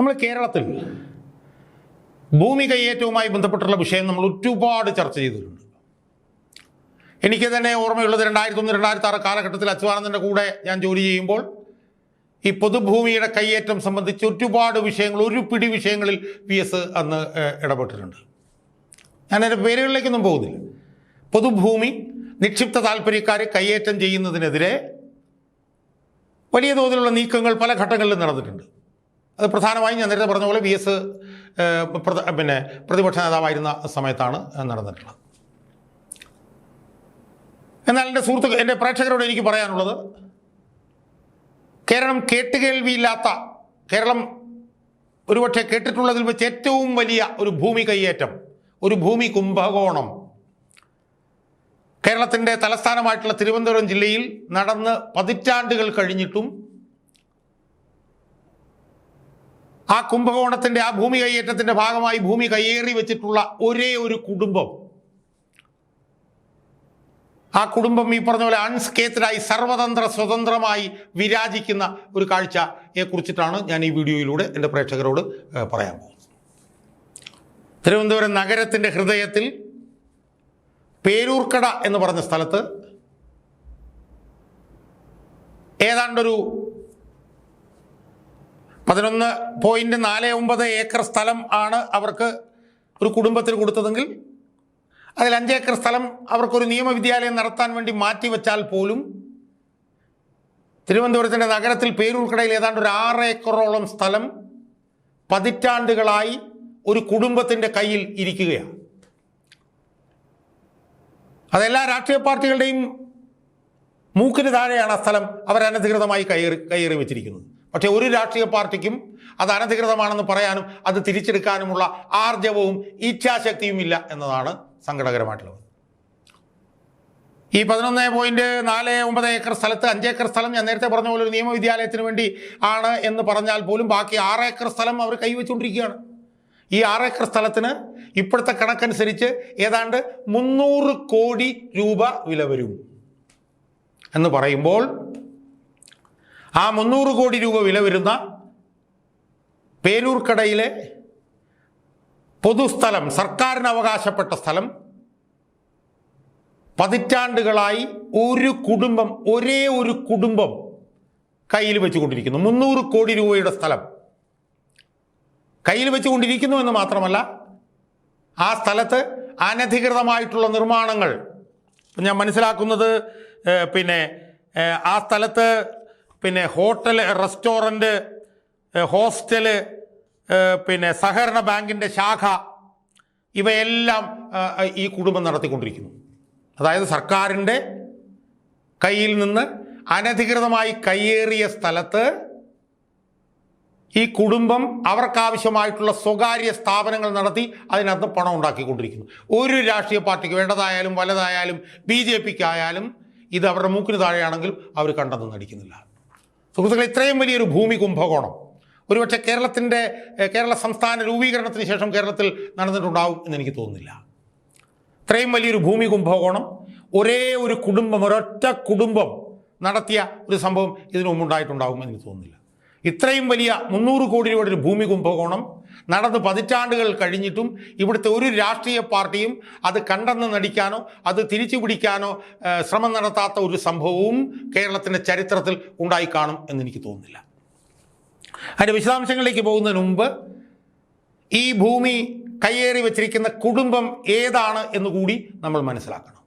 നമ്മൾ കേരളത്തിൽ ഭൂമി കയ്യേറ്റവുമായി ബന്ധപ്പെട്ടുള്ള വിഷയം നമ്മൾ ഒരുപാട് ചർച്ച ചെയ്തിട്ടുണ്ട്. എനിക്ക് തന്നെ ഓർമ്മയുള്ളത് രണ്ടായിരത്തി ഒന്ന് രണ്ടായിരത്തി ആറ് കാലഘട്ടത്തിൽ അച്യുതാനന്ദന്റെ കൂടെ ഞാൻ ജോലി ചെയ്യുമ്പോൾ ഈ പൊതുഭൂമിയുടെ കയ്യേറ്റം സംബന്ധിച്ച് ഒരുപാട് വിഷയങ്ങൾ ഒരു പിടി വിഷയങ്ങളിൽ പി എസ് അന്ന് ഇടപെട്ടിട്ടുണ്ട്. ഞാൻ എന്റെ പേരുകളിലേക്കൊന്നും പോകുന്നില്ല. പൊതുഭൂമി നിക്ഷിപ്ത താല്പര്യക്കാരെ കയ്യേറ്റം ചെയ്യുന്നതിനെതിരെ വലിയ തോതിലുള്ള നീക്കങ്ങൾ പല ഘട്ടങ്ങളിലും നടന്നിട്ടുണ്ട്. അത് പ്രധാനമായും ഞാൻ നേരത്തെ പറഞ്ഞ പോലെ വി എസ് പിന്നെ പ്രതിപക്ഷ നേതാവായിരുന്ന സമയത്താണ് നടന്നിട്ടുള്ളത്. എന്നാൽ എന്റെ സുഹൃത്തുക്കൾ എന്റെ പ്രേക്ഷകരോട് എനിക്ക് പറയാനുള്ളത് കേരളം കേട്ടുകേൾവിയില്ലാത്ത കേരളം ഒരുപക്ഷെ കേട്ടിട്ടുള്ളതിൽ വെച്ച് ഏറ്റവും വലിയ ഒരു ഭൂമി കയ്യേറ്റം ഒരു ഭൂമി കുംഭകോണം കേരളത്തിന്റെ തലസ്ഥാനമായിട്ടുള്ള തിരുവനന്തപുരം ജില്ലയിൽ നടന്ന് പതിറ്റാണ്ടുകൾ കഴിഞ്ഞിട്ടും ആ കുംഭകോണത്തിന്റെ ആ ഭൂമി കയ്യേറ്റത്തിന്റെ ഭാഗമായി ഭൂമി കയ്യേറി വെച്ചിട്ടുള്ള ഒരേ ഒരു കുടുംബം. ആ കുടുംബം ഈ പറഞ്ഞ പോലെ അൺസ്കേത്തഡായി സർവതന്ത്ര സ്വതന്ത്രമായി വിരാജിക്കുന്ന ഒരു കാഴ്ചയെ കുറിച്ചിട്ടാണ് ഞാൻ ഈ വീഡിയോയിലൂടെ എന്റെ പ്രേക്ഷകരോട് പറയാൻ പോകുന്നത്. തിരുവനന്തപുരം നഗരത്തിന്റെ ഹൃദയത്തിൽ പേരൂർക്കട എന്ന് പറഞ്ഞ സ്ഥലത്ത് ഏതാണ്ടൊരു പതിനൊന്ന് പോയിന്റ് നാല് ഒമ്പത് ഏക്കർ സ്ഥലം ആണ് അവർക്ക് ഒരു കുടുംബത്തിന് കൊടുത്തതെങ്കിൽ അതിൽ അഞ്ച് ഏക്കർ സ്ഥലം അവർക്കൊരു നിയമവിദ്യാലയം നടത്താൻ വേണ്ടി മാറ്റിവെച്ചാൽ പോലും തിരുവനന്തപുരത്തിന്റെ നഗരത്തിൽ പേരൂർക്കടയിൽ ഏതാണ്ട് ഒരു ആറ് ഏക്കറോളം സ്ഥലം പതിറ്റാണ്ടുകളായി ഒരു കുടുംബത്തിന്റെ കയ്യിൽ ഇരിക്കുകയാണ്. അതെല്ലാ രാഷ്ട്രീയ പാർട്ടികളുടെയും മൂക്കിന് താഴെയാണ് ആ സ്ഥലം അവരനധികൃതമായി കയറി കയറി വെച്ചിരിക്കുന്നത്. പക്ഷേ ഒരു രാഷ്ട്രീയ പാർട്ടിക്കും അത് അനധികൃതമാണെന്ന് പറയാനും അത് തിരിച്ചെടുക്കാനുമുള്ള ആർജവവും ഇച്ഛാശക്തിയും ഇല്ല എന്നതാണ് സങ്കടകരമായിട്ടുള്ളത്. ഈ പതിനൊന്ന് പോയിന്റ് നാല് ഒമ്പത് ഏക്കർ സ്ഥലത്ത് അഞ്ച് ഏക്കർ സ്ഥലം ഞാൻ നേരത്തെ പറഞ്ഞ പോലെ ഒരു നിയമവിദ്യാലയത്തിന് വേണ്ടി ആണ് എന്ന് പറഞ്ഞാൽ പോലും ബാക്കി ആറ് ഏക്കർ സ്ഥലം അവർ കൈവച്ചുകൊണ്ടിരിക്കുകയാണ്. ഈ ആറ് ഏക്കർ സ്ഥലത്തിന് ഇപ്പോഴത്തെ കണക്കനുസരിച്ച് ഏതാണ്ട് മുന്നൂറ് കോടി രൂപ വില വരും എന്ന് പറയുമ്പോൾ ആ മുന്നൂറ് കോടി രൂപ വില വരുന്ന പേരൂർക്കടയിലെ പൊതുസ്ഥലം സർക്കാരിന് അവകാശപ്പെട്ട സ്ഥലം പതിറ്റാണ്ടുകളായി ഒരു കുടുംബം ഒരേ ഒരു കുടുംബം കയ്യിൽ വെച്ചുകൊണ്ടിരിക്കുന്നു. മുന്നൂറ് കോടി രൂപയുടെ സ്ഥലം കയ്യിൽ വെച്ചുകൊണ്ടിരിക്കുന്നു എന്ന് മാത്രമല്ല ആ സ്ഥലത്ത് അനധികൃതമായിട്ടുള്ള നിർമ്മാണങ്ങൾ. ഞാൻ മനസ്സിലാക്കുന്നത് പിന്നെ ആ സ്ഥലത്ത് പിന്നെ ഹോട്ടൽ റെസ്റ്റോറന്റ് ഹോസ്റ്റൽ പിന്നെ സഹകരണ ബാങ്കിന്റെ ശാഖ ഇവയെല്ലാം ഈ കുടുംബം നടത്തിക്കൊണ്ടിരിക്കുന്നു. അതായത് സർക്കാരിന്റെ കയ്യിൽ നിന്ന് അനധികൃതമായി കയ്യേറിയ സ്ഥലത്ത് ഈ കുടുംബം അവർക്കാവശ്യമായിട്ടുള്ള സ്വകാര്യ സ്ഥാപനങ്ങൾ നടത്തി അതിനകത്ത് പണം ഉണ്ടാക്കിക്കൊണ്ടിരിക്കുന്നു. ഒരു രാഷ്ട്രീയ പാർട്ടിക്ക് വേണ്ടതായാലും വലതായാലും ബി ജെ പിക്കായാലും ഇത് അവരുടെ മൂക്കിന് താഴെയാണെങ്കിലും അവർ കണ്ടെന്ന് നടിക്കുന്നില്ല. സുഹൃത്തുക്കളെ ഇത്രയും വലിയൊരു ഭൂമി കുംഭകോണം. ഒരുപക്ഷെ കേരളത്തിന്റെ കേരള സംസ്ഥാന രൂപീകരണത്തിന് ശേഷം കേരളത്തിൽ നടന്നിട്ടുണ്ടാവും എന്ന് എനിക്ക് തോന്നുന്നില്ല. ഇത്രയും വലിയൊരു ഭൂമി കുംഭകോണം ഒരേ ഒരു കുടുംബം ഒരൊറ്റ കുടുംബം നടത്തിയ ഒരു സംഭവം ഇതിനു മുമ്പുണ്ടായിട്ടുണ്ടാകും എന്ന് എനിക്ക് തോന്നുന്നില്ല. ഇത്രയും വലിയ മുന്നൂറ് കോടി രൂപയുടെ ഒരു ഭൂമി കുംഭകോണം നടന്ന് പതിറ്റാണ്ടുകൾ കഴിഞ്ഞിട്ടും ഇവിടുത്തെ ഒരു രാഷ്ട്രീയ പാർട്ടിയും അത് കണ്ടെന്ന് നടിക്കാനോ അത് തിരിച്ചു പിടിക്കാനോ ശ്രമം നടത്താത്ത ഒരു സംഭവവും കേരളത്തിന്റെ ചരിത്രത്തിൽ ഉണ്ടായി കാണും എന്നെനിക്ക് തോന്നുന്നില്ല. അതിന്റെ വിശദാംശങ്ങളിലേക്ക് പോകുന്നതിന് മുമ്പ് ഈ ഭൂമി കയ്യേറി വച്ചിരിക്കുന്ന കുടുംബം ഏതാണ് എന്ന് കൂടി നമ്മൾ മനസ്സിലാക്കണം.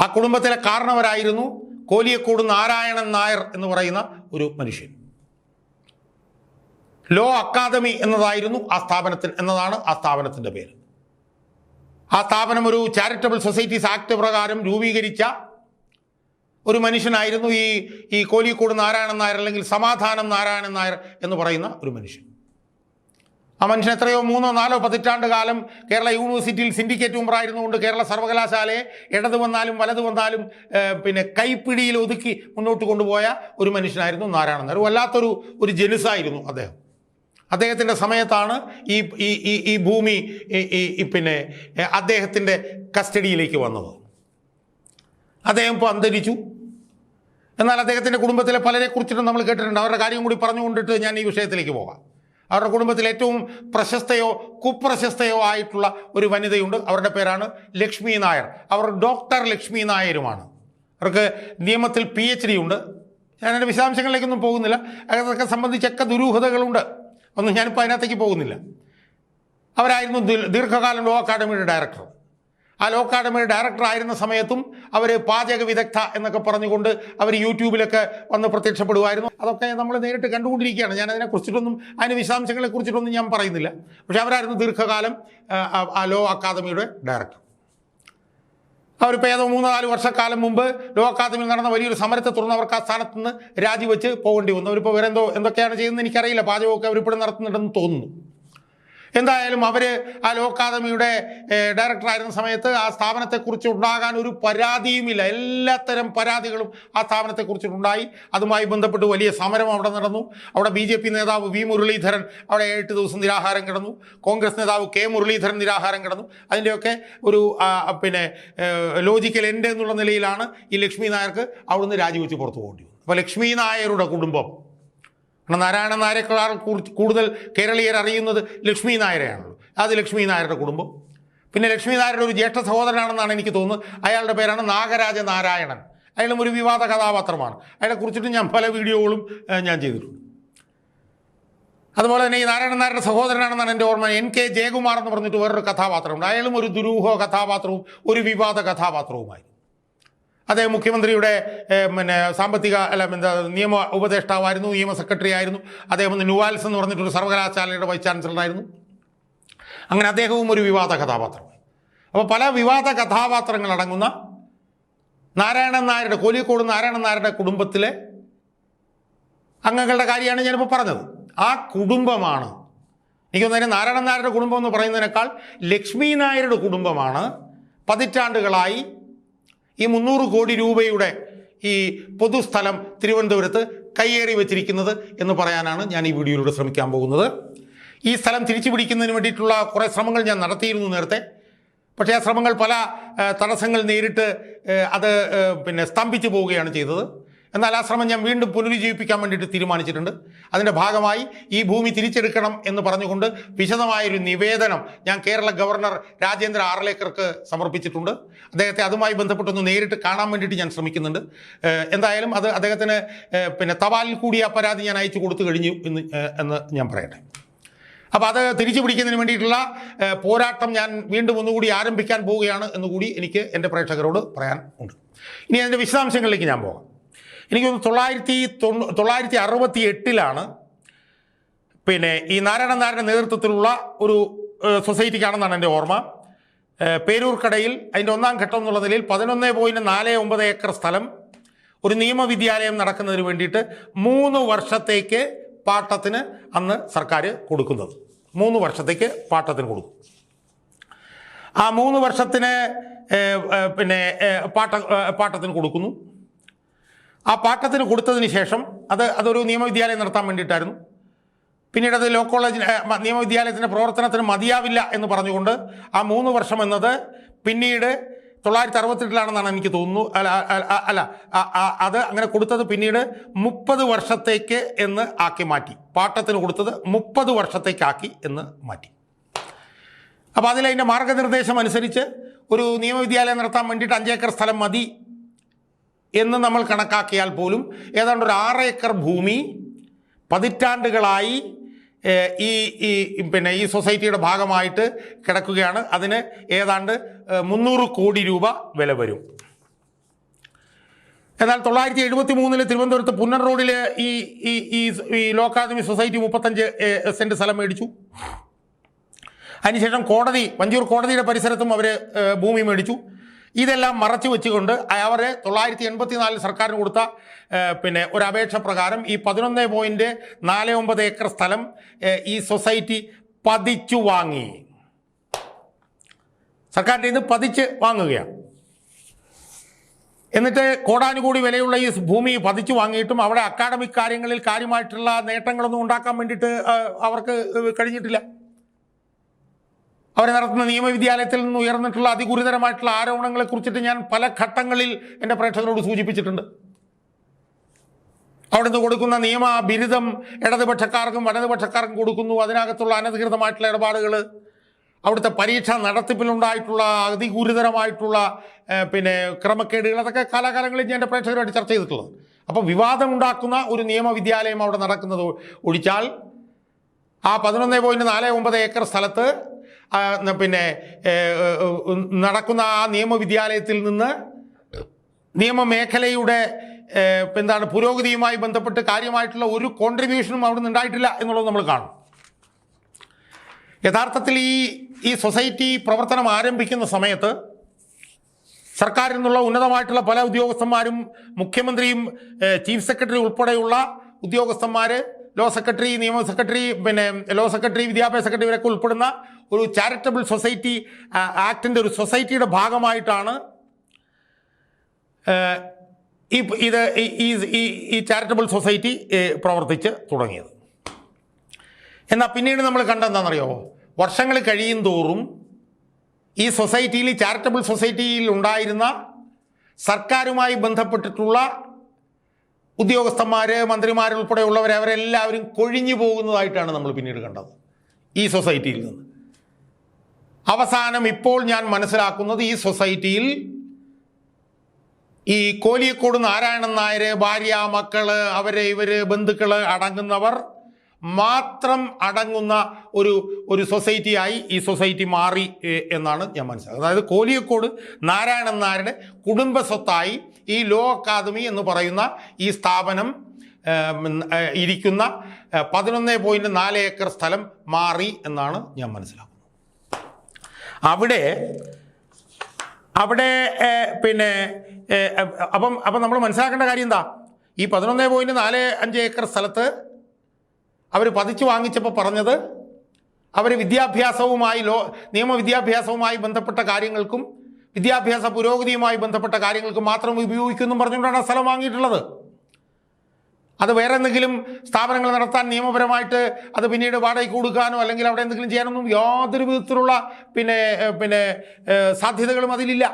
ആ കുടുംബത്തിലെ കാരണവരായിരുന്നു കോലിയക്കോട് നാരായണൻ നായർ എന്ന് പറയുന്ന ഒരു മനുഷ്യൻ. ലോ അക്കാദമി എന്നതായിരുന്നു ആ സ്ഥാപനത്തിന് എന്നതാണ് ആ സ്ഥാപനത്തിന്റെ പേര്. ആ സ്ഥാപനം ഒരു ചാരിറ്റബിൾ സൊസൈറ്റീസ് ആക്ട് പ്രകാരം രൂപീകരിച്ച ഒരു മനുഷ്യനായിരുന്നു ഈ ഈ കോലിക്കോട് നാരായണൻ നായർ അല്ലെങ്കിൽ സമാധാനം നാരായണൻ നായർ എന്ന് പറയുന്ന ഒരു മനുഷ്യൻ. ആ മനുഷ്യൻ എത്രയോ മൂന്നോ നാലോ പതിറ്റാണ്ട് കാലം കേരള യൂണിവേഴ്സിറ്റിയിൽ സിൻഡിക്കേറ്റ് മെമ്പറായിരുന്നുകൊണ്ട് കേരള സർവകലാശാലയെ ഇടത് വന്നാലും വലത് വന്നാലും പിന്നെ കൈപ്പിടിയിൽ ഒതുക്കി മുന്നോട്ട് കൊണ്ടുപോയ ഒരു മനുഷ്യനായിരുന്നു നാരായണൻ നായർ. വല്ലാത്തൊരു ഒരു ജനുസായിരുന്നു അദ്ദേഹം. അദ്ദേഹത്തിന്റെ സമയത്താണ് ഈ ഈ ഈ ഭൂമി ഈ- പിന്നെ അദ്ദേഹത്തിന്റെ കസ്റ്റഡിയിലേക്ക് വന്നത്. അദ്ദേഹം ഇപ്പോൾ അന്തരിച്ചു. എന്നാൽ അദ്ദേഹത്തിന്റെ കുടുംബത്തിലെ പലരെ കുറിച്ചിട്ടും നമ്മൾ കേട്ടിട്ടുണ്ട്. അവരുടെ കാര്യം കൂടി പറഞ്ഞുകൊണ്ടിട്ട് ഞാൻ ഈ വിഷയത്തിലേക്ക് പോകാം. അവരുടെ കുടുംബത്തിൽ ഏറ്റവും പ്രശസ്തയോ കുപ്രശസ്തയോ ആയിട്ടുള്ള ഒരു വനിതയുണ്ട്. അവരുടെ പേരാണ് ലക്ഷ്മി നായർ. അവർ ഡോക്ടർ ലക്ഷ്മി നായരുമാണ്. അവർക്ക് നിയമത്തിൽ പി എച്ച് ഡി ഉണ്ട്. ഞാനതിന്റെ വിശദാംശങ്ങളിലേക്കൊന്നും പോകുന്നില്ല. അതൊക്കെ സംബന്ധിച്ചൊക്കെ ദുരൂഹതകളുണ്ട്. ഒന്നും ഞാനിപ്പോൾ അതിനകത്തേക്ക് പോകുന്നില്ല. അവരായിരുന്നു ദീർഘകാലം ലോ അക്കാഡമിയുടെ ഡയറക്ടർ ആ ലോ അക്കാഡമിയുടെ ഡയറക്ടർ ആയിരുന്ന സമയത്തും അവർ പാചക വിദഗ്ധ എന്നൊക്കെ പറഞ്ഞുകൊണ്ട് അവർ യൂട്യൂബിലൊക്കെ വന്ന് പ്രത്യക്ഷപ്പെടുമായിരുന്നു അതൊക്കെ നമ്മൾ നേരിട്ട് കണ്ടുകൊണ്ടിരിക്കുകയാണ്. ഞാൻ അതിനെ കുറിച്ചിട്ടൊന്നും അതിന് വിശദാംശങ്ങളെ കുറിച്ചിട്ടൊന്നും ഞാൻ പറയുന്നില്ല. പക്ഷെ അവരായിരുന്നു ദീർഘകാലം ആ ലോ അക്കാദമിയുടെ ഡയറക്ടർ അവരിപ്പോൾ ഏതോ മൂന്ന് നാല് വർഷക്കാലം മുമ്പ് ലോ അക്കാദമിയിൽ നടന്ന വലിയൊരു സമരത്തെ തുടർന്ന് അവർക്ക് ആ സ്ഥാനത്ത് നിന്ന് രാജിവെച്ച് പോകേണ്ടി വന്നു. അവരിപ്പോൾ വേറെ എന്തോ എന്തൊക്കെയാണ് ചെയ്യുന്നത് എനിക്കറിയില്ല. പാചകമൊക്കെ അവരിപ്പോഴും നടത്തുന്നുണ്ടെന്ന് തോന്നുന്നു. എന്തായാലും അവർ ആ ലോ അക്കാദമിയുടെ ഡയറക്ടറായിരുന്ന സമയത്ത് ആ സ്ഥാപനത്തെക്കുറിച്ച് ഉണ്ടാകാൻ ഒരു പരാതിയുമില്ല. എല്ലാത്തരം പരാതികളും ആ സ്ഥാപനത്തെക്കുറിച്ചിട്ടുണ്ടായി അതുമായി ബന്ധപ്പെട്ട് വലിയ സമരം അവിടെ നടന്നു. അവിടെ ബി ജെ പി നേതാവ് വി മുരളീധരൻ അവിടെ എട്ട് ദിവസം നിരാഹാരം കിടന്നു. കോൺഗ്രസ് നേതാവ് കെ മുരളീധരൻ നിരാഹാരം കിടന്നു. അതിന്റെയൊക്കെ ഒരു പിന്നെ ലോജിക്കൽ എൻഡ് എന്നുള്ള നിലയിലാണ് ഈ ലക്ഷ്മി നായർക്ക് അവിടുന്ന് രാജിവെച്ച് പുറത്തു പോകേണ്ടി അപ്പോൾ ലക്ഷ്മി നായരുടെ കുടുംബം കാരണം നാരായണ നായരെക്കാൾ കൂടുതൽ കേരളീയർ അറിയുന്നത് ലക്ഷ്മി നായരെയാണല്ലോ അത് ലക്ഷ്മി നായരുടെ കുടുംബം. പിന്നെ ലക്ഷ്മി നായരുടെ ഒരു ജ്യേഷ്ഠ സഹോദരനാണെന്നാണ് എനിക്ക് തോന്നുന്നത്. അയാളുടെ പേരാണ് നാഗരാജ നാരായണൻ. അയാളും ഒരു വിവാദ കഥാപാത്രമാണ്. അയാളെ കുറിച്ചിട്ട് ഞാൻ പല വീഡിയോകളും ഞാൻ ചെയ്തിട്ടുണ്ട്. അതുപോലെ തന്നെ ഈ നാരായണൻ നായരുടെ സഹോദരനാണെന്നാണ് എന്റെ ഓർമ്മ എൻ കെ ജയകുമാർ എന്ന് പറഞ്ഞിട്ട് വേറൊരു കഥാപാത്രമുണ്ട്. അയാളും ഒരു ദുരൂഹ കഥാപാത്രവും ഒരു വിവാദ കഥാപാത്രവുമായി. അദ്ദേഹം മുഖ്യമന്ത്രിയുടെ പിന്നെ സാമ്പത്തിക അല്ല എന്താ നിയമ ഉപദേഷ്ടാവായിരുന്നു നിയമ സെക്രട്ടറി ആയിരുന്നു. അദ്ദേഹം ന്യൂവാൽസ് എന്ന് പറഞ്ഞിട്ടൊരു സർവകലാശാലയുടെ വൈസ് ചാൻസലറായിരുന്നു. അങ്ങനെ അദ്ദേഹവും ഒരു വിവാദ കഥാപാത്രം. അപ്പോൾ പല വിവാദ കഥാപാത്രങ്ങൾ അടങ്ങുന്ന നാരായണൻ നായരുടെ കോലിക്കോട് നാരായണൻ നായരുടെ കുടുംബത്തിലെ അംഗങ്ങളുടെ കാര്യമാണ് ഞാനിപ്പോൾ പറഞ്ഞത്. ആ കുടുംബമാണ് എനിക്ക് തോന്നുന്നത് നാരായണൻ നായരുടെ കുടുംബം എന്ന് പറയുന്നതിനേക്കാൾ ലക്ഷ്മി നായരുടെ കുടുംബമാണ് പതിറ്റാണ്ടുകളായി ഈ മുന്നൂറ് കോടി രൂപയുടെ ഈ പൊതുസ്ഥലം തിരുവനന്തപുരത്ത് കയ്യേറി വെച്ചിരിക്കുന്നത് എന്ന് പറയാനാണ് ഞാൻ ഈ വീഡിയോയിലൂടെ ശ്രമിക്കാൻ പോകുന്നത്. ഈ സ്ഥലം തിരിച്ചു പിടിക്കുന്നതിന് വേണ്ടിയിട്ടുള്ള കുറേ ശ്രമങ്ങൾ ഞാൻ നടത്തിയിരുന്നു നേരത്തെ. പക്ഷേ ആ ശ്രമങ്ങൾ പല തടസ്സങ്ങൾ നേരിട്ട് അത് പിന്നെ സ്തംഭിച്ചു പോവുകയാണ് ചെയ്തത്. എന്നാൽ ആ ശ്രമം ഞാൻ വീണ്ടും പുനരുജ്ജീവിപ്പിക്കാൻ വേണ്ടിയിട്ട് തീരുമാനിച്ചിട്ടുണ്ട്. അതിന്റെ ഭാഗമായി ഈ ഭൂമി തിരിച്ചെടുക്കണം എന്ന് പറഞ്ഞുകൊണ്ട് വിശദമായൊരു നിവേദനം ഞാൻ കേരള ഗവർണർ രാജേന്ദ്ര ആർലേക്കർക്ക് സമർപ്പിച്ചിട്ടുണ്ട്. അദ്ദേഹത്തെ അതുമായി ബന്ധപ്പെട്ടൊന്ന് നേരിട്ട് കാണാൻ വേണ്ടിയിട്ട് ഞാൻ ശ്രമിക്കുന്നുണ്ട്. എന്തായാലും അത് അദ്ദേഹത്തിന് പിന്നെ തപാലിൽ കൂടി ആ പരാതി ഞാൻ അയച്ചു കൊടുത്തു കഴിഞ്ഞു എന്ന് എന്ന് ഞാൻ പറയട്ടെ. അപ്പോൾ അത് തിരിച്ചു പിടിക്കുന്നതിന് വേണ്ടിയിട്ടുള്ള പോരാട്ടം ഞാൻ വീണ്ടും ഒന്നുകൂടി ആരംഭിക്കാൻ പോവുകയാണ് എന്നുകൂടി എനിക്ക് എന്റെ പ്രേക്ഷകരോട് പറയാൻ ഉണ്ട്. ഇനി അതിന്റെ വിശദാംശങ്ങളിലേക്ക് ഞാൻ പോകാം. എനിക്ക് തൊള്ളായിരത്തി തൊള്ളായിരത്തി അറുപത്തി എട്ടിലാണ് പിന്നെ ഈ നാരായണൻ നായരുടെ നേതൃത്വത്തിലുള്ള ഒരു സൊസൈറ്റിക്കാണെന്നാണ് എന്റെ ഓർമ്മ. പേരൂർക്കടയിൽ അതിന്റെ ഒന്നാം ഘട്ടം എന്നുള്ള നിലയിൽ പതിനൊന്ന് പോയിന്റ് നാല് ഒമ്പത് ഏക്കർ സ്ഥലം ഒരു നിയമവിദ്യാലയം നടക്കുന്നതിന് വേണ്ടിയിട്ട് മൂന്ന് വർഷത്തേക്ക് പാട്ടത്തിന് അന്ന് സർക്കാർ കൊടുക്കുന്നത്. മൂന്ന് വർഷത്തേക്ക് പാട്ടത്തിന് കൊടുക്കും. ആ മൂന്ന് വർഷത്തിന് പിന്നെ പാട്ട പാട്ടത്തിന് കൊടുക്കുന്നു. ആ പാട്ടത്തിന് കൊടുത്തതിന് ശേഷം അത് അതൊരു നിയമവിദ്യാലയം നടത്താൻ വേണ്ടിയിട്ടായിരുന്നു. പിന്നീട് അത് ലോ കോളേജ് ഏഹ്, നിയമവിദ്യാലയത്തിന്റെ പ്രവർത്തനത്തിന് മതിയാവില്ല എന്ന് പറഞ്ഞുകൊണ്ട് ആ മൂന്ന് വർഷം എന്നത് പിന്നീട് തൊള്ളായിരത്തി അറുപത്തെട്ടിലാണെന്നാണ് എനിക്ക് തോന്നുന്നു. അല്ല അല്ല, അത് അങ്ങനെ കൊടുത്തത് പിന്നീട് മുപ്പത് വർഷത്തേക്ക് എന്ന് ആക്കി മാറ്റി. പാട്ടത്തിന് കൊടുത്തത് മുപ്പത് വർഷത്തേക്കാക്കി എന്ന് മാറ്റി. അപ്പോൾ അതിൽ അതിന്റെ മാർഗനിർദ്ദേശം അനുസരിച്ച് ഒരു നിയമവിദ്യാലയം നടത്താൻ വേണ്ടിയിട്ട് അഞ്ചേക്കർ സ്ഥലം മതി എന്ന് നമ്മൾ കണക്കാക്കിയാൽ പോലും ഏതാണ്ട് ഒരു ആറ് ഏക്കർ ഭൂമി പതിറ്റാണ്ടുകളായി ഈ ഈ പിന്നെ ഈ സൊസൈറ്റിയുടെ ഭാഗമായിട്ട് കിടക്കുകയാണ്. അതിന് ഏതാണ്ട് മുന്നൂറ് കോടി രൂപ വില വരും. എന്നാൽ തൊള്ളായിരത്തി എഴുപത്തി മൂന്നിൽ തിരുവനന്തപുരത്ത് പുന്നൻ റോഡിൽ ഈ ഈ ഈ ലോ അക്കാദമി സൊസൈറ്റി മുപ്പത്തഞ്ച് സെന്റ് സ്ഥലം മേടിച്ചു. അതിനുശേഷം കോടതി വഞ്ചൂർ കോടതിയുടെ പരിസരത്തും അവർ ഭൂമി മേടിച്ചു. ഇതെല്ലാം മറച്ചു വെച്ചുകൊണ്ട് അവർ തൊള്ളായിരത്തി എൺപത്തി നാലിൽ സർക്കാരിന് കൊടുത്ത പിന്നെ ഒരു അപേക്ഷ പ്രകാരം ഈ പതിനൊന്ന് പോയിന്റ് നാല് ഒമ്പത് ഏക്കർ സ്ഥലം ഈ സൊസൈറ്റി പതിച്ചു വാങ്ങി. സർക്കാരിന്റെ ഇത് പതിച്ച് വാങ്ങുകയാണ്. എന്നിട്ട് കോടാനുകൂടി വിലയുള്ള ഈ ഭൂമി പതിച്ചു വാങ്ങിയിട്ടും അവിടെ അക്കാഡമിക് കാര്യങ്ങളിൽ കാര്യമായിട്ടുള്ള നേട്ടങ്ങളൊന്നും ഉണ്ടാക്കാൻ വേണ്ടിയിട്ട് അവർക്ക് കഴിഞ്ഞിട്ടില്ല. അവർ നടത്തുന്ന നിയമവിദ്യാലയത്തിൽ നിന്ന് ഉയർന്നിട്ടുള്ള അതിഗുരുതരമായിട്ടുള്ള ആരോപണങ്ങളെ കുറിച്ചിട്ട് ഞാൻ പല ഘട്ടങ്ങളിൽ എന്റെ പ്രേക്ഷകരോട് സൂചിപ്പിച്ചിട്ടുണ്ട്. അവിടുന്ന് കൊടുക്കുന്ന നിയമ ബിരുദം ഇടതുപക്ഷക്കാർക്കും വലതുപക്ഷക്കാർക്കും കൊടുക്കുന്നു. അതിനകത്തുള്ള അനധികൃതമായിട്ടുള്ള ഇടപാടുകൾ അവിടുത്തെ പരീക്ഷ നടത്തിപ്പിലുണ്ടായിട്ടുള്ള അതിഗുരുതരമായിട്ടുള്ള പിന്നെ ക്രമക്കേടുകൾ അതൊക്കെ കാലാകാലങ്ങളിൽ ഞാൻ എന്റെ പ്രേക്ഷകരുമായിട്ട് ചർച്ച ചെയ്തിട്ടുള്ളത്. അപ്പോൾ വിവാദമുണ്ടാക്കുന്ന ഒരു നിയമവിദ്യാലയം അവിടെ നടക്കുന്നത് ഒഴിച്ചാൽ ആ പതിനൊന്ന് പോയിന്റ് നാല് ഒമ്പത് ഏക്കർ സ്ഥലത്ത് പിന്നെ നടക്കുന്ന ആ നിയമവിദ്യാലയത്തിൽ നിന്ന് നിയമമേഖലയുടെ എന്താണ് പുരോഗതിയുമായി ബന്ധപ്പെട്ട് കാര്യമായിട്ടുള്ള ഒരു കോൺട്രിബ്യൂഷനും അവിടെ നിന്ന് ഉണ്ടായിട്ടില്ല എന്നുള്ളത് നമ്മൾ കാണും. യഥാർത്ഥത്തിൽ ഈ ഈ സൊസൈറ്റി പ്രവർത്തനം ആരംഭിക്കുന്ന സമയത്ത് സർക്കാരിൽ നിന്നുള്ള ഉന്നതമായിട്ടുള്ള പല ഉദ്യോഗസ്ഥന്മാരും മുഖ്യമന്ത്രിയും ചീഫ് സെക്രട്ടറി ഉൾപ്പെടെയുള്ള ഉദ്യോഗസ്ഥന്മാർ ലോ സെക്രട്ടറി നിയമ സെക്രട്ടറി പിന്നെ ലോ സെക്രട്ടറി വിദ്യാഭ്യാസ സെക്രട്ടറി ഇവരൊക്കെ ഉൾപ്പെടുന്ന ഒരു ചാരിറ്റബിൾ സൊസൈറ്റി ആക്ടിന്റെ ഒരു സൊസൈറ്റിയുടെ ഭാഗമായിട്ടാണ് ഈ ഇത് ഈ- ഈ ചാരിറ്റബിൾ സൊസൈറ്റി പ്രവർത്തിച്ച് തുടങ്ങിയത്. എന്നാൽ പിന്നീട് നമ്മൾ കണ്ടെന്താണെന്നറിയോ വർഷങ്ങൾ കഴിയും തോറും ഈ സൊസൈറ്റിയിൽ ചാരിറ്റബിൾ സൊസൈറ്റിയിൽ ഉണ്ടായിരുന്ന സർക്കാരുമായി ബന്ധപ്പെട്ടിട്ടുള്ള ഉദ്യോഗസ്ഥന്മാർ മന്ത്രിമാരുൾപ്പെടെയുള്ളവരെ അവരെല്ലാവരും കൊഴിഞ്ഞു പോകുന്നതായിട്ടാണ് നമ്മൾ പിന്നീട് കണ്ടത് ഈ സൊസൈറ്റിയിൽ നിന്ന്. അവസാനം ഇപ്പോൾ ഞാൻ മനസ്സിലാക്കുന്നത് ഈ സൊസൈറ്റിയിൽ ഈ കോലിയക്കോട് നാരായണൻ നായർ ഭാര്യ മക്കൾ അവരെ ഇവർ ബന്ധുക്കൾ അടങ്ങുന്നവർ മാത്രം അടങ്ങുന്ന ഒരു ഒരു സൊസൈറ്റിയായി ഈ സൊസൈറ്റി മാറി എന്നാണ് ഞാൻ മനസ്സിലാക്കുന്നത്. അതായത് കോലിയക്കോട് നാരായണൻ നായരുടെ കുടുംബ സ്വത്തായി ഈ ലോ അക്കാദമി എന്ന് പറയുന്ന ഈ സ്ഥാപനം ഇരിക്കുന്ന പതിനൊന്ന് പോയിന്റ് നാല് ഏക്കർ സ്ഥലം മാറി എന്നാണ് ഞാൻ മനസ്സിലാക്കുന്നത്. അവിടെ അവിടെ പിന്നെ അപ്പം അപ്പം നമ്മൾ മനസ്സിലാക്കേണ്ട കാര്യം എന്താ? ഈ പതിനൊന്ന് പോയിന്റ് നാല് അഞ്ച് ഏക്കർ സ്ഥലത്ത് അവർ പതിച്ചു വാങ്ങിച്ചപ്പോൾ പറഞ്ഞത് അവർ വിദ്യാഭ്യാസവുമായി ലോ നിയമവിദ്യാഭ്യാസവുമായി ബന്ധപ്പെട്ട കാര്യങ്ങൾക്കും വിദ്യാഭ്യാസ പുരോഗതിയുമായി ബന്ധപ്പെട്ട കാര്യങ്ങൾക്ക് മാത്രം ഉപയോഗിക്കുമെന്നും പറഞ്ഞുകൊണ്ടാണ് സ്ഥലം വാങ്ങിയിട്ടുള്ളത്. അത് വേറെ എന്തെങ്കിലും സ്ഥാപനങ്ങൾ നടത്താൻ നിയമപരമായിട്ട് അത് പിന്നീട് വാടകയ്ക്ക് കൊടുക്കാനോ അല്ലെങ്കിൽ അവിടെ എന്തെങ്കിലും ചെയ്യാനൊന്നും യാതൊരു വിധത്തിലുള്ള പിന്നെ പിന്നെ സാധ്യതകളും അതിലില്ല.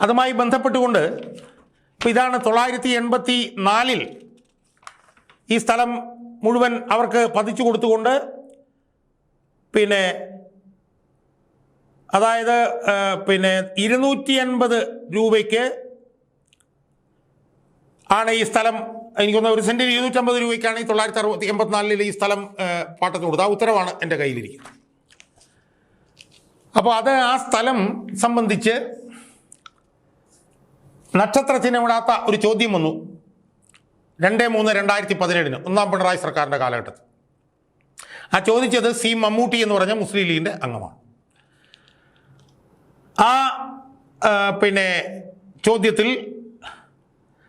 അതുമായി ബന്ധപ്പെട്ടുകൊണ്ട് ഇപ്പം ഇതാണ് തൊള്ളായിരത്തി എൺപത്തി നാലിൽ ഈ സ്ഥലം മുഴുവൻ അവർക്ക് പതിച്ചു കൊടുത്തുകൊണ്ട് പിന്നെ അതായത് പിന്നെ ഇരുന്നൂറ്റി അൻപത് രൂപയ്ക്ക് ആണ് ഈ സ്ഥലം. എനിക്കൊന്ന് ഒരു സെന്റിന് ഇരുന്നൂറ്റമ്പത് രൂപയ്ക്കാണ് ഈ തൊള്ളായിരത്തി അറുപത്തി എൺപത്തിനാലിൽ ഈ സ്ഥലം പാട്ടത്തിന് കൊടുത്തത്. ആ ഉത്തരവാണ് എന്റെ കയ്യിലിരിക്കുന്നത്. അപ്പോൾ അത് ആ സ്ഥലം സംബന്ധിച്ച് നക്ഷത്ര ചിഹ്നമിടാത്ത ഒരു ചോദ്യം വന്നു. രണ്ട് മൂന്ന് രണ്ടായിരത്തി പതിനേഴിന് ഒന്നാം പിണറായി സർക്കാരിന്റെ കാലഘട്ടത്തിൽ. ആ ചോദിച്ചത് സി മമ്മൂട്ടി എന്ന് പറഞ്ഞ മുസ്ലിം ലീഗിന്റെ അംഗമാണ്. ആ പിന്നെ ചോദ്യത്തിൽ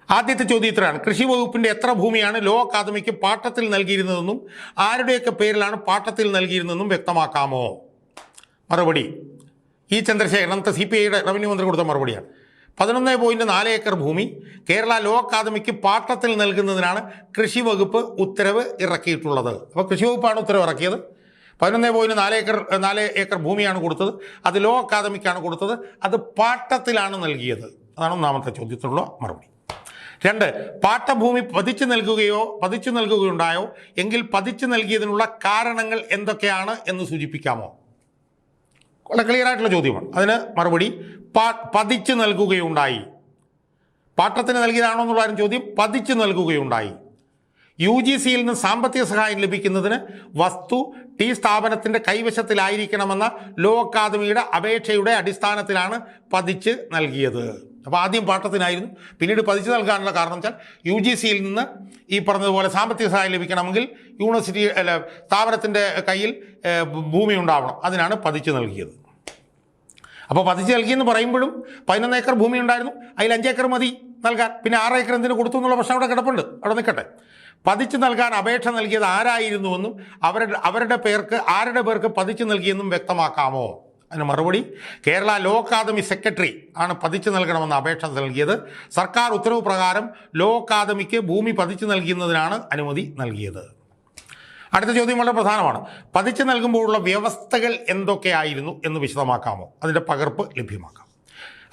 ആദ്യത്തെ ചോദ്യം ഇത്രയാണ്. കൃഷി വകുപ്പിന്റെ എത്ര ഭൂമിയാണ് ലോ അക്കാദമിക്ക് പാട്ടത്തിൽ നൽകിയിരുന്നതെന്നും ആരുടെയൊക്കെ പേരിലാണ് പാട്ടത്തിൽ നൽകിയിരുന്നതെന്നും വ്യക്തമാക്കാമോ? മറുപടി. ഈ ചന്ദ്രശേഖരൻ അന്നത്തെ സി പി ഐയുടെ റവന്യൂ മന്ത്രി കൊടുത്ത മറുപടിയാണ്. പതിനൊന്ന് പോയിന്റ് നാല് ഏക്കർ ഭൂമി കേരള ലോ അക്കാദമിക്ക് പാട്ടത്തിൽ നൽകുന്നതിനാണ് കൃഷി വകുപ്പ് ഉത്തരവ് ഇറക്കിയിട്ടുള്ളത്. അപ്പോൾ കൃഷി വകുപ്പാണ് ഉത്തരവ് ഇറക്കിയത്. പതിനൊന്ന് പോയിന്റ് നാല് ഏക്കർ നാല് ഏക്കർ ഭൂമിയാണ് കൊടുത്തത്. അത് ലോ അക്കാദമിക്കാണ് കൊടുത്തത്. അത് പാട്ടത്തിലാണ് നൽകിയത്. അതാണ് ഒന്നാമത്തെ ചോദ്യത്തിനുള്ള മറുപടി. രണ്ട് പാട്ടഭൂമി പതിച്ചു നൽകുകയോ പതിച്ചു നൽകുകയുണ്ടായോ? എങ്കിൽ പതിച്ചു നൽകിയതിനുള്ള കാരണങ്ങൾ എന്തൊക്കെയാണ് എന്ന് സൂചിപ്പിക്കാമോ? വളരെ ക്ലിയർ ആയിട്ടുള്ള ചോദ്യമാണ്. അതിന് മറുപടി പതിച്ചു നൽകുകയുണ്ടായി. പാട്ടത്തിന് നൽകിയതാണോ എന്നുള്ള ചോദ്യം പതിച്ചു നൽകുകയുണ്ടായി. യു ജി സിയിൽ നിന്ന് സാമ്പത്തിക സഹായം ലഭിക്കുന്നതിന് വസ്തു ടി സ്ഥാപനത്തിന്റെ കൈവശത്തിലായിരിക്കണമെന്ന ലോ അക്കാദമിയുടെ അപേക്ഷയുടെ അടിസ്ഥാനത്തിലാണ് പതിച്ച് നൽകിയത്. അപ്പോൾ ആദ്യം പാട്ടത്തിനായിരുന്നു പിന്നീട് പതിച്ചു നൽകാനുള്ള കാരണം വെച്ചാൽ യു ജി സിയിൽ നിന്ന് ഈ പറഞ്ഞതുപോലെ സാമ്പത്തിക സഹായം ലഭിക്കണമെങ്കിൽ യൂണിവേഴ്സിറ്റി അല്ല സ്ഥാപനത്തിന്റെ കയ്യിൽ ഭൂമി ഉണ്ടാവണം. അതിനാണ് പതിച്ചു നൽകിയത്. അപ്പോൾ പതിച്ച് നൽകിയെന്ന് പറയുമ്പോഴും പതിനൊന്ന് ഏക്കർ ഭൂമി ഉണ്ടായിരുന്നു. അതിൽ അഞ്ചേക്കർ മതി നൽകാൻ. പിന്നെ ആറ് ഏക്കർ എന്തിനു കൊടുത്തു എന്നുള്ള പ്രശ്നം അവിടെ കിടപ്പുണ്ട്. അവിടെ നിൽക്കട്ടെ. പതിച്ചു നൽകാൻ അപേക്ഷ നൽകിയത് ആരായിരുന്നുവെന്നും അവരുടെ അവരുടെ പേർക്ക് ആരുടെ പേർക്ക് പതിച്ചു നൽകിയെന്നും വ്യക്തമാക്കാമോ? അതിന് മറുപടി കേരള ലോ അക്കാദമി സെക്രട്ടറി ആണ് പതിച്ചു നൽകണമെന്ന അപേക്ഷ നൽകിയത്. സർക്കാർ ഉത്തരവ് പ്രകാരം ലോ അക്കാദമിക്ക് ഭൂമി പതിച്ചു നൽകുന്നതിനാണ് അനുമതി നൽകിയത്. അടുത്ത ചോദ്യം വളരെ പ്രധാനമാണ്. പതിച്ചു നൽകുമ്പോഴുള്ള വ്യവസ്ഥകൾ എന്തൊക്കെയായിരുന്നു എന്ന് വിശദമാക്കാമോ? അതിന്റെ പകർപ്പ് ലഭ്യമാക്കാം.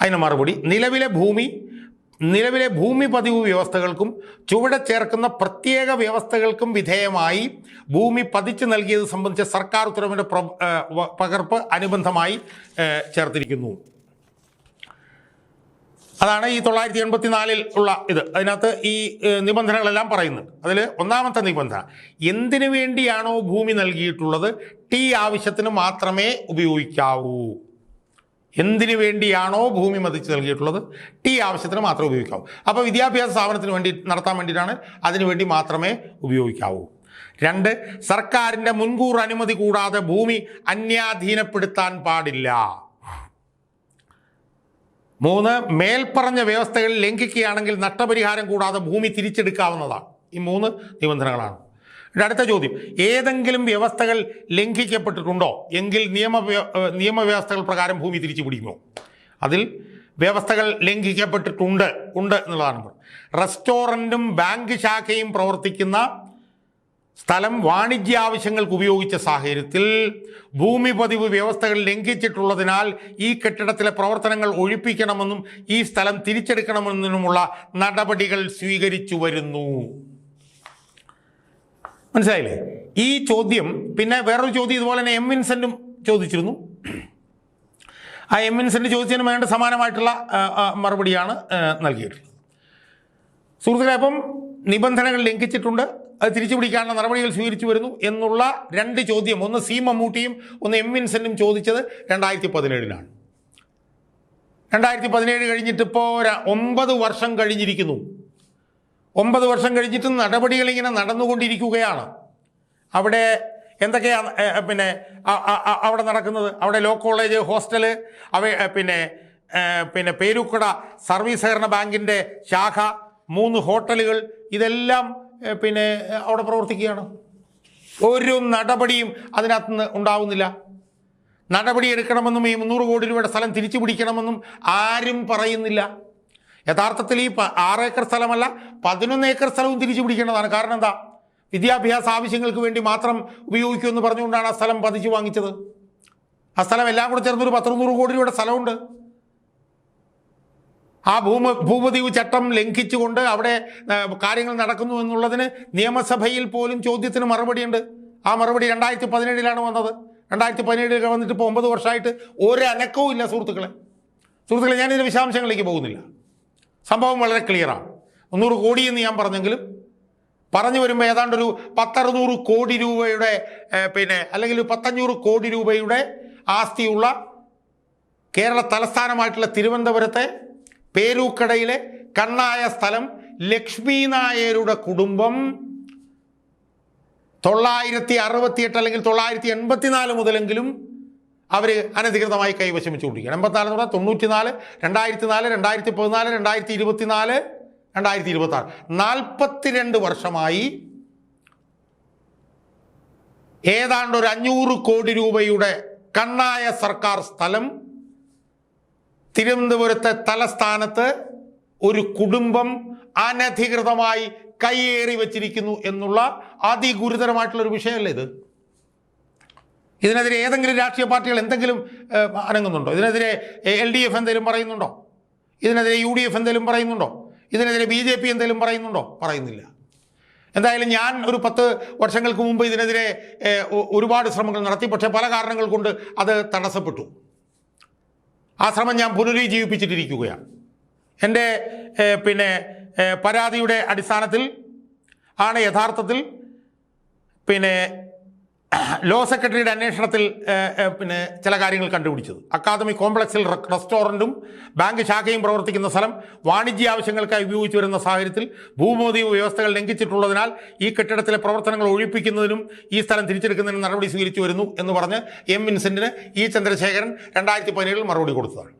അതിന് മറുപടി നിലവിലെ ഭൂമി നിലവിലെ ഭൂമി പതിവ് വ്യവസ്ഥകൾക്കും ചുവടെ ചേർക്കുന്ന പ്രത്യേക വ്യവസ്ഥകൾക്കും വിധേയമായി ഭൂമി പതിച്ചു നൽകിയത് സംബന്ധിച്ച സർക്കാർ ഉത്തരവിന്റെ പകർപ്പ് അനുബന്ധമായി ചേർത്തിരിക്കുന്നു. അതാണ് ഈ തൊള്ളായിരത്തി എൺപത്തി നാലിൽ ഉള്ള ഇത്. അതിനകത്ത് ഈ നിബന്ധനകളെല്ലാം പറയുന്നുണ്ട് അതിൽ ഒന്നാമത്തെ നിബന്ധന എന്തിനു വേണ്ടിയാണോ ഭൂമി നൽകിയിട്ടുള്ളത്? ടി ആവശ്യത്തിന് മാത്രമേ ഉപയോഗിക്കാവൂ. എന്തിനു വേണ്ടിയാണോ ഭൂമി മതിച്ച് നൽകിയിട്ടുള്ളത്? ടി ആവശ്യത്തിന് മാത്രമേ ഉപയോഗിക്കാവൂ. അപ്പോൾ വിദ്യാഭ്യാസ സ്ഥാപനത്തിന് വേണ്ടി നടത്താൻ വേണ്ടിയിട്ടാണ് അതിനുവേണ്ടി മാത്രമേ ഉപയോഗിക്കാവൂ. രണ്ട് സർക്കാരിന്റെ മുൻകൂർ അനുമതി കൂടാതെ ഭൂമി അന്യാധീനപ്പെടുത്താൻ പാടില്ല. മൂന്ന് മേൽപ്പറഞ്ഞ വ്യവസ്ഥകൾ ലംഘിക്കുകയാണെങ്കിൽ നഷ്ടപരിഹാരം കൂടാതെ ഭൂമി തിരിച്ചെടുക്കാവുന്നതാണ്. ഈ മൂന്ന് നിബന്ധനകളാണ്. അടുത്ത ചോദ്യം. ഏതെങ്കിലും വ്യവസ്ഥകൾ ലംഘിക്കപ്പെട്ടിട്ടുണ്ടോ? എങ്കിൽ നിയമ നിയമവ്യവസ്ഥകൾ പ്രകാരം ഭൂമി തിരിച്ചു പിടിക്കുമോ അതിൽ വ്യവസ്ഥകൾ ലംഘിക്കപ്പെട്ടിട്ടുണ്ട്. ഉണ്ട് എന്നുള്ളതാണ് റെസ്റ്റോറന്റും ബാങ്ക് ശാഖയും പ്രവർത്തിക്കുന്ന സ്ഥലം വാണിജ്യ ആവശ്യങ്ങൾക്ക് ഉപയോഗിച്ച സാഹചര്യത്തിൽ ഭൂമി പതിവ് വ്യവസ്ഥകൾ ലംഘിച്ചിട്ടുള്ളതിനാൽ ഈ കെട്ടിടത്തിലെ പ്രവർത്തനങ്ങൾ ഒഴിപ്പിക്കണമെന്നും ഈ സ്ഥലം തിരിച്ചെടുക്കണമെന്നുമുള്ള നടപടികൾ സ്വീകരിച്ചു വരുന്നു. മനസ്സിലായില്ലേ? ഈ ചോദ്യം പിന്നെ വേറൊരു ചോദ്യം ഇതുപോലെ തന്നെ എം വിൻസെന്റും ചോദിച്ചിരുന്നു. ആ എം വിൻസെന്റ് ചോദിച്ചതിന് വേണ്ട സമാനമായിട്ടുള്ള മറുപടിയാണ് നൽകിയിട്ടുള്ളത്. സുഹൃത്തുക്കളെ അപ്പം നിബന്ധനകൾ ലംഘിച്ചിട്ടുണ്ട്. അത് തിരിച്ചു പിടിക്കാനുള്ള നടപടികൾ സ്വീകരിച്ചു വരുന്നു എന്നുള്ള രണ്ട് ചോദ്യം. ഒന്ന് സി മമ്മൂട്ടിയും ഒന്ന് എം വിൻസെന്റും ചോദിച്ചത് രണ്ടായിരത്തി പതിനേഴിലാണ് രണ്ടായിരത്തി പതിനേഴ് കഴിഞ്ഞിട്ട് ഇപ്പോൾ ഒമ്പത് വർഷം കഴിഞ്ഞിരിക്കുന്നു. ഒമ്പത് വർഷം കഴിഞ്ഞിട്ടും നടപടികൾ ഇങ്ങനെ നടന്നുകൊണ്ടിരിക്കുകയാണ്. അവിടെ എന്തൊക്കെയാണ് പിന്നെ അവിടെ നടക്കുന്നത്? അവിടെ ലോ കോളേജ് ഹോസ്റ്റൽ അവ പിന്നെ പിന്നെ പേരുക്കട സർവീസ് സഹകരണ ബാങ്കിന്റെ ശാഖ മൂന്ന് ഹോട്ടലുകൾ ഇതെല്ലാം പിന്നെ അവിടെ പ്രവർത്തിക്കുകയാണ്. ഒരു നടപടിയും അതിനകത്ത് നിന്ന് ഉണ്ടാവുന്നില്ല. നടപടി എടുക്കണമെന്നും ഈ മുന്നൂറ് കോടി രൂപയുടെ സ്ഥലം തിരിച്ചു പിടിക്കണമെന്നും ആരും പറയുന്നില്ല. യഥാർത്ഥത്തിൽ ഈ ആറ് ഏക്കർ സ്ഥലമല്ല പതിനൊന്ന് ഏക്കർ സ്ഥലവും തിരിച്ചു പിടിക്കേണ്ടതാണ്. കാരണം എന്താ? വിദ്യാഭ്യാസ ആവശ്യങ്ങൾക്ക് വേണ്ടി മാത്രം ഉപയോഗിക്കുമെന്ന് പറഞ്ഞുകൊണ്ടാണ് ആ സ്ഥലം പതിച്ചു വാങ്ങിച്ചത്. ആ സ്ഥലം എല്ലാം കൂടെ ചേർന്നൊരു പത്തൊന്നൂറ് കോടി രൂപയുടെ സ്ഥലമുണ്ട്. ആ ഭൂമ ഭൂപതിവ് ചട്ടം ലംഘിച്ചുകൊണ്ട് അവിടെ കാര്യങ്ങൾ നടക്കുന്നു എന്നുള്ളതിന് നിയമസഭയിൽ പോലും ചോദ്യത്തിന് മറുപടിയുണ്ട്. ആ മറുപടി രണ്ടായിരത്തി പതിനേഴിലാണ് വന്നത്. രണ്ടായിരത്തി പതിനേഴിൽ വന്നിട്ട് ഇപ്പോൾ ഒമ്പത് വർഷമായിട്ട് ഒരു അനക്കവും ഇല്ല സുഹൃത്തുക്കളെ. സുഹൃത്തുക്കളെ ഞാനിതിന്റെ വിശദാംശങ്ങളിലേക്ക് പോകുന്നില്ല. സംഭവം വളരെ ക്ലിയറാണ് മുന്നൂറ് കോടി എന്ന് ഞാൻ പറഞ്ഞെങ്കിലും പറഞ്ഞു വരുമ്പോൾ ഏതാണ്ട് ഒരു പത്തറുന്നൂറ് കോടി രൂപയുടെ പിന്നെ അല്ലെങ്കിൽ പത്തഞ്ഞൂറ് കോടി രൂപയുടെ ആസ്തിയുള്ള കേരള തലസ്ഥാനമായിട്ടുള്ള തിരുവനന്തപുരത്തെ പേരൂക്കടയിലെ കണ്ണായ സ്ഥലം ലക്ഷ്മി നായരുടെ കുടുംബം തൊള്ളായിരത്തി അറുപത്തിയെട്ട് അല്ലെങ്കിൽ തൊള്ളായിരത്തി എൺപത്തിനാല് മുതലെങ്കിലും അവർ അനധികൃതമായി കൈവശം വെച്ചുകൊണ്ടിരിക്കുകയാണ്. എൺപത്തിനാല് എന്ന് പറഞ്ഞാൽ തൊണ്ണൂറ്റിനാല് രണ്ടായിരത്തി നാല് രണ്ടായിരത്തി പതിനാല് രണ്ടായിരത്തി ഇരുപത്തി നാല് രണ്ടായിരത്തി ഇരുപത്തി ആറ് നാൽപ്പത്തിരണ്ട് വർഷമായി ഏതാണ്ട് ഒരു അഞ്ഞൂറ് കോടി രൂപയുടെ കണ്ണായ സർക്കാർ സ്ഥലം തിരുവനന്തപുരത്തെ തലസ്ഥാനത്ത് ഒരു കുടുംബം അനധികൃതമായി കൈയേറി വച്ചിരിക്കുന്നു എന്നുള്ള അതിഗുരുതരമായിട്ടുള്ള ഒരു വിഷയമല്ലേ ഇത്? ഇതിനെതിരെ ഏതെങ്കിലും രാഷ്ട്രീയ പാർട്ടികൾ എന്തെങ്കിലും അനങ്ങുന്നുണ്ടോ? ഇതിനെതിരെ എൽ ഡി എഫ് എന്തെങ്കിലും പറയുന്നുണ്ടോ? ഇതിനെതിരെ യു ഡി എഫ് എന്തെങ്കിലും പറയുന്നുണ്ടോ? ഇതിനെതിരെ ബി ജെ പി എന്തെങ്കിലും പറയുന്നുണ്ടോ? പറയുന്നില്ല. എന്തായാലും ഞാൻ ഒരു പത്ത് വർഷങ്ങൾക്ക് മുമ്പ് ഇതിനെതിരെ ഒരുപാട് ശ്രമങ്ങൾ നടത്തി. പക്ഷേ പല കാരണങ്ങൾ കൊണ്ട് അത് തടസ്സപ്പെട്ടു. ആ ശ്രമം ഞാൻ പുനരുജ്ജീവിപ്പിച്ചിട്ടിരിക്കുകയാണ്. എന്റെ പിന്നെ പരാതിയുടെ അടിസ്ഥാനത്തിൽ ആണ് യഥാർത്ഥത്തിൽ പിന്നെ ലോ സെക്രട്ടറിയുടെ അന്വേഷണത്തിൽ പിന്നെ ചില കാര്യങ്ങൾ കണ്ടുപിടിച്ചത്. അക്കാദമി കോംപ്ലക്സിൽ റെസ്റ്റോറന്റും ബാങ്ക് ശാഖയും പ്രവർത്തിക്കുന്ന സ്ഥലം വാണിജ്യ ആവശ്യങ്ങൾക്കായി ഉപയോഗിച്ചു വരുന്ന സാഹചര്യത്തിൽ ഭൂമോദീവ് വ്യവസ്ഥകൾ ലംഘിച്ചിട്ടുള്ളതിനാൽ ഈ കെട്ടിടത്തിലെ പ്രവർത്തനങ്ങൾ ഒഴിപ്പിക്കുന്നതിനും ഈ സ്ഥലം തിരിച്ചെടുക്കുന്നതിനും നടപടി സ്വീകരിച്ചു വരുന്നു എന്ന് പറഞ്ഞ് എം വിൻസെന്റിന് ഇ ചന്ദ്രശേഖരൻ രണ്ടായിരത്തി പതിനേഴിൽ മറുപടി കൊടുത്തതാണ്.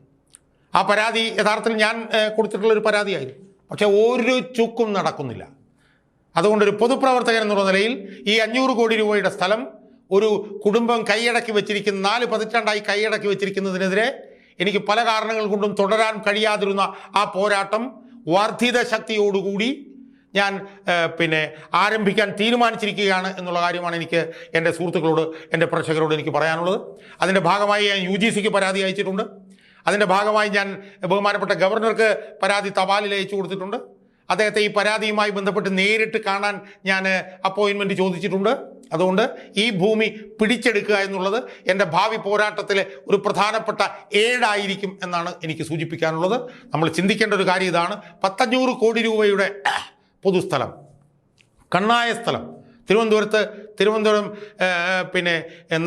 ആ പരാതി യഥാർത്ഥത്തിൽ ഞാൻ കൊടുത്തിട്ടുള്ളൊരു പരാതിയായിരുന്നു. പക്ഷേ ഒരു ചുക്കും നടക്കുന്നില്ല. അതുകൊണ്ടൊരു പൊതുപ്രവർത്തകൻ എന്നുള്ള നിലയിൽ ഈ അഞ്ഞൂറ് കോടി രൂപയുടെ സ്ഥലം ഒരു കുടുംബം കൈയടക്കി വെച്ചിരിക്കുന്ന നാല് പതിറ്റാണ്ടായി കൈയടക്കി വെച്ചിരിക്കുന്നതിനെതിരെ എനിക്ക് പല കാരണങ്ങൾ കൊണ്ടും തുടരാൻ കഴിയാതിരുന്ന ആ പോരാട്ടം വർദ്ധിത ശക്തിയോടുകൂടി ഞാൻ പിന്നെ ആരംഭിക്കാൻ തീരുമാനിച്ചിരിക്കുകയാണ് എന്നുള്ള കാര്യമാണ് എനിക്ക് എന്റെ സുഹൃത്തുക്കളോട് എന്റെ പ്രേക്ഷകരോട് എനിക്ക് പറയാനുള്ളത്. അതിന്റെ ഭാഗമായി ഞാൻ യു ജി സിക്ക് പരാതി അയച്ചിട്ടുണ്ട്. അതിന്റെ ഭാഗമായി ഞാൻ ബഹുമാനപ്പെട്ട ഗവർണർക്ക് പരാതി തപാലിൽ അയച്ചു കൊടുത്തിട്ടുണ്ട്. അദ്ദേഹത്തെ ഈ പരാതിയുമായി ബന്ധപ്പെട്ട് നേരിട്ട് കാണാൻ ഞാൻ അപ്പോയിൻമെന്റ് ചോദിച്ചിട്ടുണ്ട്. അതുകൊണ്ട് ഈ ഭൂമി പിടിച്ചെടുക്കുക എന്നുള്ളത് എന്റെ ഭാവി പോരാട്ടത്തിലെ ഒരു പ്രധാനപ്പെട്ട ഏഴായിരിക്കും എന്നാണ് എനിക്ക് സൂചിപ്പിക്കാനുള്ളത്. നമ്മൾ ചിന്തിക്കേണ്ട ഒരു കാര്യം ഇതാണ്. പത്തഞ്ഞൂറ് കോടി രൂപയുടെ പൊതുസ്ഥലം കണ്ണായ സ്ഥലം. തിരുവനന്തപുരത്ത് തിരുവനന്തപുരം പിന്നെ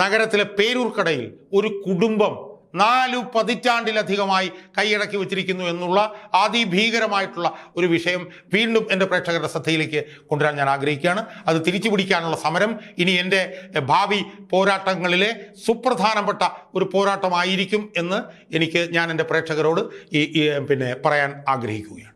നഗരത്തിലെ പേരൂർക്കടയിൽ ഒരു കുടുംബം നാലു പതിറ്റാണ്ടിലധികമായി കൈയടക്കി വച്ചിരിക്കുന്നു എന്നുള്ള അതിഭീകരമായിട്ടുള്ള ഒരു വിഷയം വീണ്ടും എന്റെ പ്രേക്ഷകരുടെ ശ്രദ്ധയിലേക്ക് കൊണ്ടുവരാൻ ഞാൻ ആഗ്രഹിക്കുകയാണ്. അത് തിരിച്ചു പിടിക്കാനുള്ള സമരം ഇനി എന്റെ ഭാവി പോരാട്ടങ്ങളിലെ സുപ്രധാനപ്പെട്ട ഒരു പോരാട്ടമായിരിക്കും എന്ന് എനിക്ക് ഞാൻ എന്റെ പ്രേക്ഷകരോട് ഈ പിന്നെ പറയാൻ ആഗ്രഹിക്കുകയാണ്.